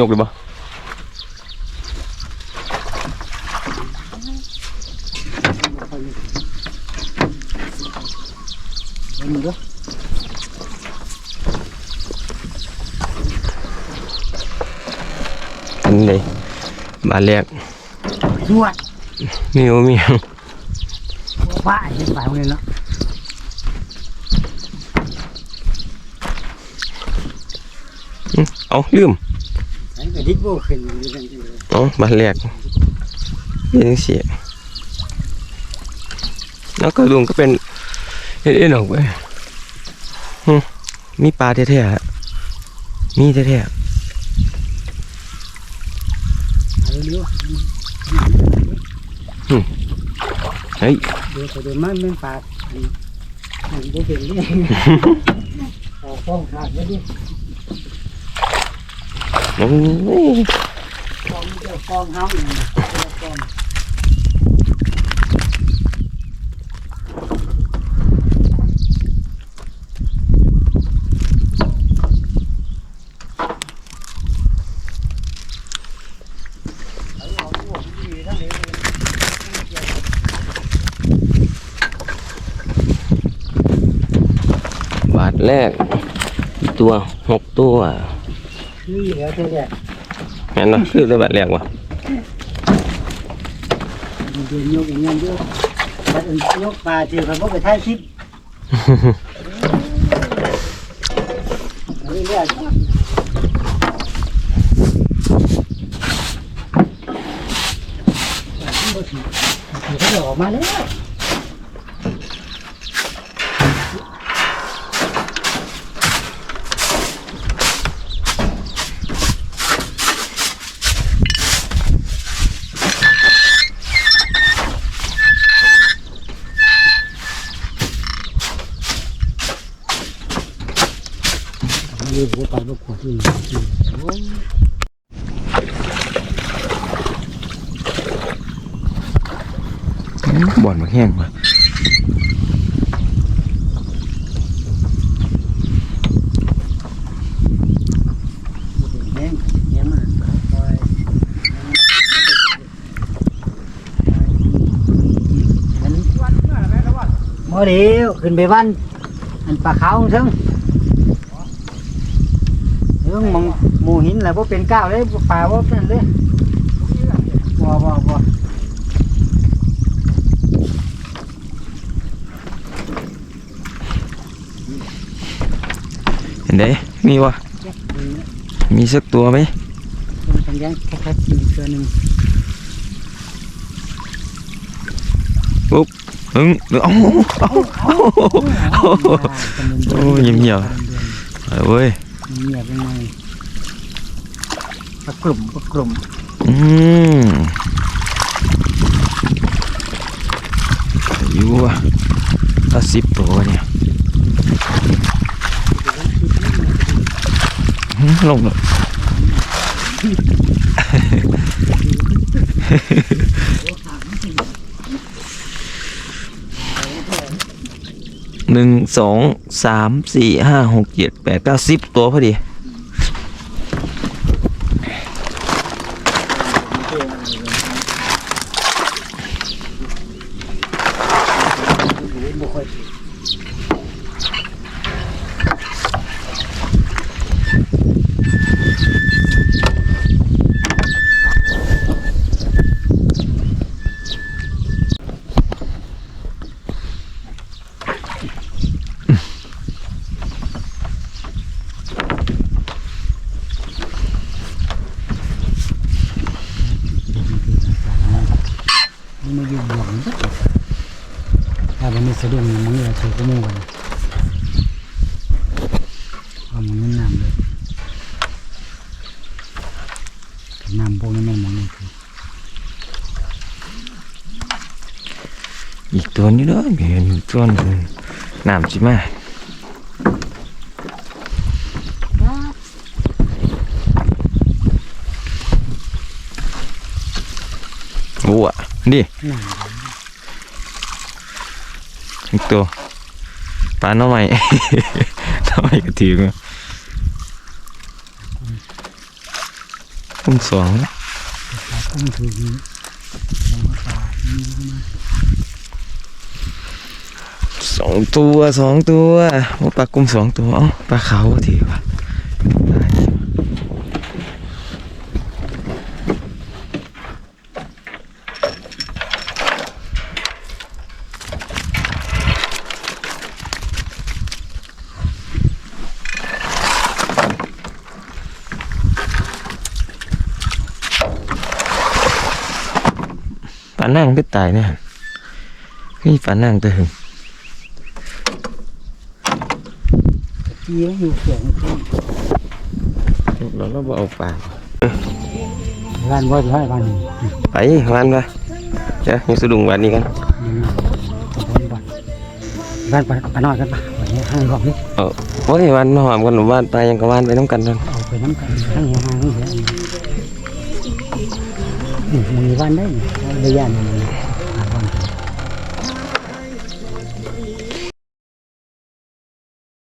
ยกเลยบ่เอามือด้วยอันนี้บานแรกจวดมีบ่มีหยังว่าไอ้ฝ่ายเลยเนาะอื้อเอาลืมไอ้กระ ดิกโบขึ้นอยู่กันอยู่เลยเอาบานแรกเป็นจังซี่แล้วก็ลุงก็เป็นเอ็นๆออกไปหึมีปลาแท้ๆอะมีแท้เอาเร็วๆเฮ้ยๆเดี๋ยวไปเดี๋ยวมันมันปาดอันอันบ่เป็นเลยเอาฟ้องขาดแล้วดิ โอ้ยฟ้องเจ้าฟ้องเฮาอีกนะฟ้องบาทแรก ตัวหกตัว นี่แล้วเท่านี้แม่นบ่คือได้บาทแรกวะเดินยกอย่างเงี้ยเยอะบัดอันยกปลาเจอเขาบ่ไปถ่ายคลิปเอาเรื่อยๆบ่สิเขาจะออกมาแล้ว เรียกว่าไปบ่ขวดนี่บ่อนมาแห้งว่ะแห้งแห้งมันคอเดียวขึ้นไปบ้านอันปลาขาวซึ่ง รื่องมองหมู่หินแหละบ่เป็นก้าวเลยปลาบ่เป็นเลยบ่บ่บ่เห็นได้มีวะเจ็บมีสักตัวไหมมันเป็นยังแค่ๆกินตัวหนึงอึ้งเอ้าเอ้าเอ้าโอ้ยเงียบๆเอาเว้ย เงียบยังไงปลากลุ่มปลากลุ่มอืมอยู่ว่ะถ้าสิบตัวเนี่ยอื้อลงเลย หนึ่งสองสามสี่ห้าหกเจ็ดแปดเก้าสิบตัวพอดี บ่ค่อย มันมาอยู่หลงจักถ้ามันมีสะดุ้งมันก็ถือก็มู่กันเอามันนั่นน้ำเลยน้ำพวกนั้นมันมันคืออีกตัวนี้ด้อเห็นตัวนึงน้ำใช่ไหม อ้อะดิอีกตัวปลาน้องใหม่น้องใหม่กระถือมากลุ่มสองปลาคุ้มถึงสองตัวสองตัวปลากลุ่มสองตัวปลาเขาวทีว่า นั่งก็ตายเนี่ยนี่ปลานั่งตัวหึงตีแล้วอยู่เสียงที่เราเราบ่เอาปลาร้านว่าจะให้บ้านนี้ไปวันปะเจ้าอยู่สะดุงวันนี้กันบ้านบ้านไปนอนกันปะวันนี้ห้างรอบนี้เออโอ้ยวันมาหอมกันหรือบ้านไปยังกับบ้านไปน้ำกันนั่นเอาไปน้ำกันห้างห้างเสียมี วันได้เลยยัน